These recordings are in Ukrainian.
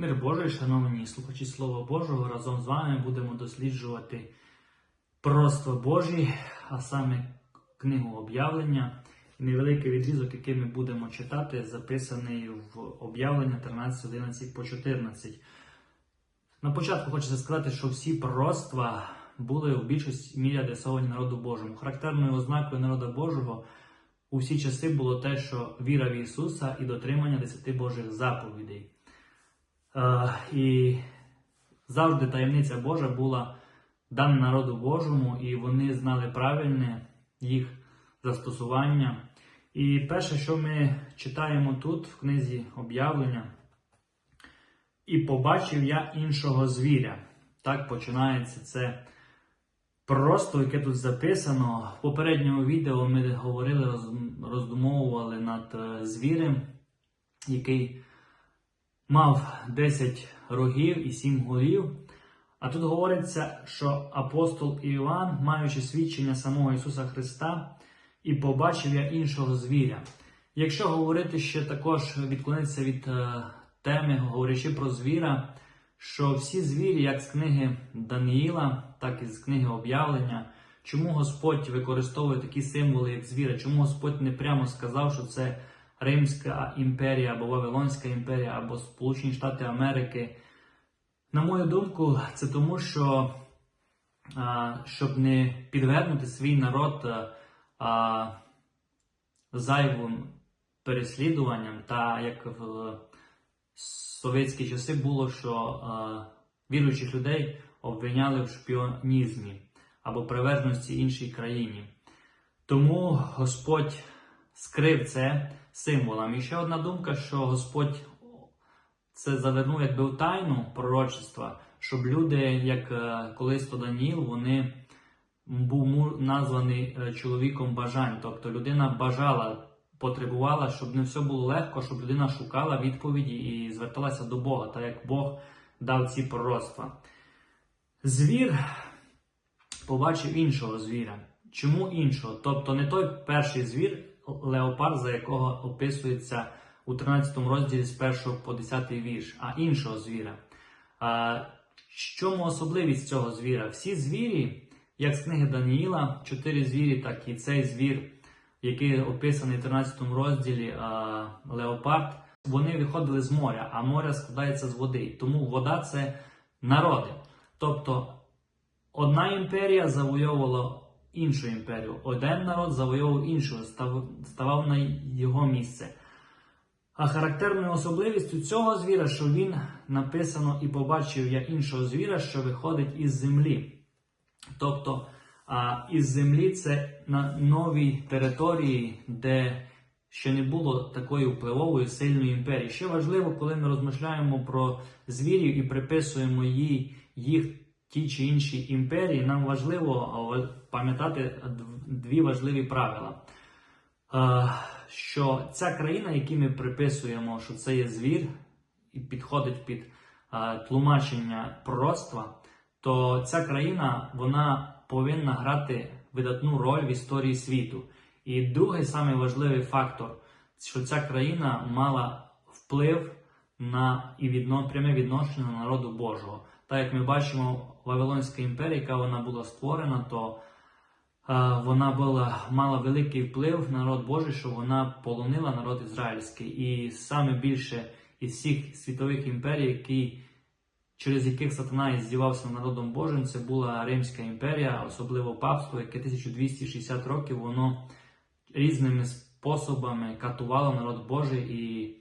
Мир Божий, шановні слухачі Слова Божого, разом з вами будемо досліджувати просто Божі, а саме книгу об'явлення. Невеликий відрізок, який ми будемо читати, записаний в об'явлення 13, 11 по 14. На початку хочеться сказати, що всі пророцтва були у більшості мірі адресовані народу Божому. Характерною ознакою народа Божого у всі часи було те, що віра в Ісуса і дотримання десяти Божих заповідей. Е, і завжди таємниця Божа була дана народу Божому, і вони знали правильне їх застосування. І перше, що ми читаємо тут, в книзі об'явлення, і побачив я іншого звіря. Так починається це просто, яке тут записано. В попередньому відео ми говорили, роздумовували над е, звірем, який мав 10 рогів і 7 голів. А тут говориться, що апостол Іван, маючи свідчення самого Ісуса Христа, і побачив я іншого звіря. Якщо говорити ще також відклонитися від е, теми, говорячи про звіра, що всі звірі, як з книги Даниїла, так і з книги об'явлення, чому Господь використовує такі символи, як звіра, чому Господь не прямо сказав, що це Римська імперія або Вавилонська імперія, або Сполучені Штати Америки. На мою думку, це тому, що щоб не підвернути свій народ зайвим переслідуванням, та як в совєтські часи було, що віруючих людей обвиняли в шпіонізмі або приверженості іншій країні. Тому Господь скрив це символом. І ще одна думка, що Господь це завернув якби в тайну пророчества, щоб люди, як е, колись то Даніл, вони був названий е, чоловіком бажань. Тобто людина бажала, потребувала, щоб не все було легко, щоб людина шукала відповіді і зверталася до Бога, так як Бог дав ці пророцтва. Звір побачив іншого звіра. Чому іншого? Тобто не той перший звір, леопард, за якого описується у 13 розділі з 1 по 10 вірш, а іншого звіра. А, чому особливість цього звіра? Всі звірі, як з книги Даніїла, чотири звірі, так і цей звір, який описаний в 13 розділі а, леопард, вони виходили з моря, а море складається з води. Тому вода це народи. Тобто одна імперія завойовувала іншу імперію, один народ завойовував іншого, ставав на його місце. А характерною особливістю цього звіра, що він написано і побачив я іншого звіра, що виходить із землі. Тобто із землі це на новій території, де ще не було такої впливової сильної імперії. Ще важливо, коли ми розмишляємо про звірів і приписуємо їй їх ті чи інші імперії, нам важливо пам'ятати дві важливі правила. Е, що ця країна, якій ми приписуємо, що це є звір, і підходить під е, тлумачення пророцтва, то ця країна вона повинна грати видатну роль в історії світу. І другий самий важливий фактор, що ця країна мала вплив на і відно, пряме відношення народу Божого. Так як ми бачимо, Вавилонська імперія, яка вона була створена, то Е, вона була мала великий вплив на народ Божий, що вона полонила народ ізраїльський. І саме більше із всіх світових імперій, які, через яких сатана здівався народом Божим, це була Римська імперія, особливо папство, яке 1260 років воно різними способами катувало народ Божий і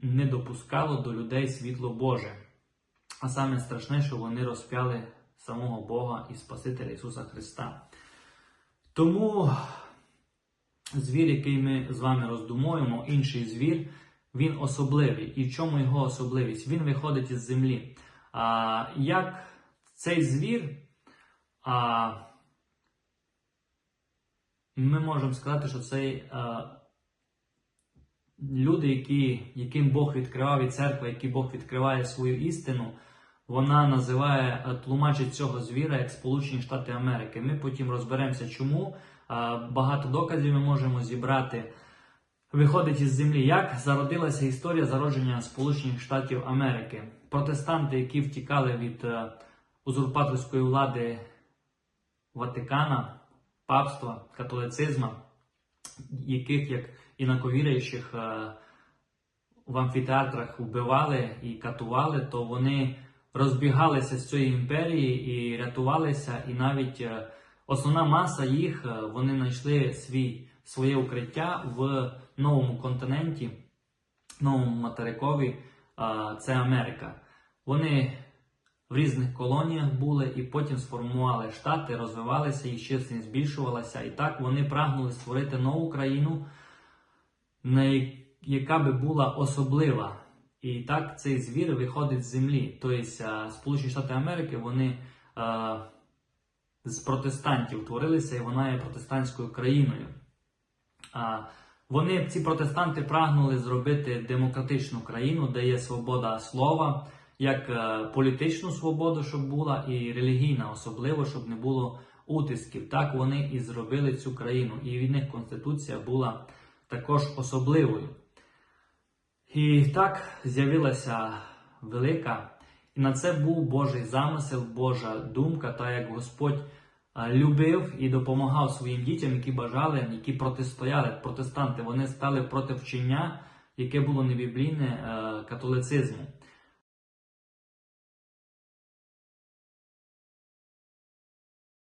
не допускало до людей світло Боже. А саме страшне, що вони розп'яли самого Бога і Спасителя Ісуса Христа. Тому звір, який ми з вами роздумуємо, інший звір, він особливий. І в чому його особливість? Він виходить із землі. А, як цей звір, а, ми можемо сказати, що цей а, люди, які, яким Бог відкривав і церква, які Бог відкриває свою істину, вона називає е, тлумачить цього звіра як Сполучені Штати Америки. Ми потім розберемося, чому. Е, Багато доказів ми можемо зібрати. виходить із землі. Як зародилася історія зародження Сполучених Штатів Америки? Протестанти, які втікали від е, узурпаторської влади Ватикана, папства, католицизму, яких як інаковіруючих е, в амфітеатрах вбивали і катували, то вони розбігалися з цієї імперії і рятувалися, і навіть е, основна маса їх е, вони знайшли свій, своє укриття в новому континенті, новому материкові, це Америка. Вони в різних колоніях були і потім сформували штати, розвивалися, їх численність збільшувалася. І так вони прагнули створити нову країну, яка би була особлива. І так цей звір виходить з землі. Тобто е, Сполучені Штати Америки вони е, з протестантів творилися, і вона є протестантською країною. А, Вони, ці протестанти, прагнули зробити демократичну країну, де є свобода слова, як е, політичну свободу, щоб була, і релігійна, особливо, щоб не було утисків. Так вони і зробили цю країну. І від них конституція була також особливою. І так з'явилася велика, і на це був Божий замисел, Божа думка, та як Господь любив і допомагав своїм дітям, які бажали, які протистояли протестанти. Вони стали проти вчення, яке було небіблійне е, католицизму.